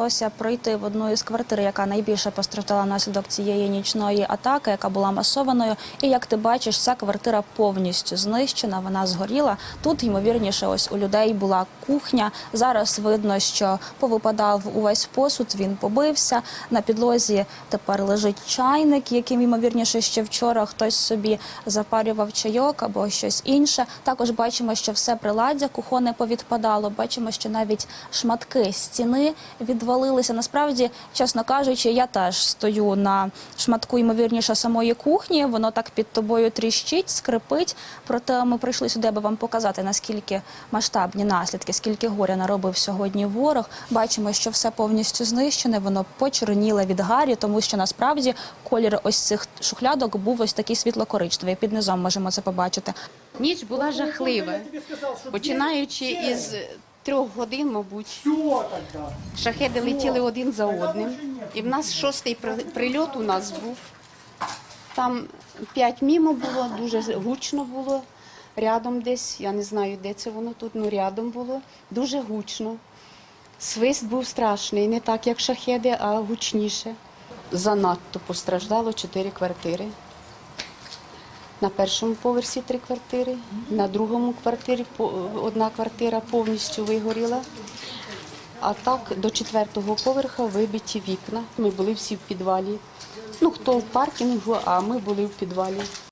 вдалося пройти в одну із квартир, яка найбільше постраждала внаслідок цієї нічної атаки, яка була масованою. І як ти бачиш, ця квартира повністю знищена, вона згоріла. Тут, ймовірніше, ось у людей була кухня. Зараз видно, що повипадав увесь посуд, він побився. На підлозі тепер лежить чайник, яким, ймовірніше, ще вчора хтось собі запарював чайок або щось інше. Також бачимо, що все приладдя кухонне повідпадало. Бачимо, що навіть шматки стіни відвалилися. Насправді, чесно кажучи, я теж стою на шматку, ймовірніше, самої кухні. Воно так під тобою тріщить, скрипить. Проте ми прийшли сюди, аби вам показати, наскільки масштабні наслідки, скільки горя наробив сьогодні ворог. Бачимо, що все повністю знищене, воно почорніле від гарі, тому що насправді колір ось цих шухлядок був ось такий світло-коричневий. Під низом можемо це побачити. Ніч була жахлива, починаючи із трьох годин, мабуть. Шахеди летіли один за одним. І в нас шостий прильот у нас був. Там п'ять мімо було, дуже гучно було. Рядом десь, я не знаю, де це воно тут, ну рядом було. Дуже гучно. Свист був страшний, не так, як шахеди, а гучніше. Занадто постраждало чотири квартири. На першому поверсі три квартири, на другому квартирі одна квартира повністю вигоріла. А так до четвертого поверха вибиті вікна. Ми були всі в підвалі. Ну, хто в паркінгу, а ми були в підвалі.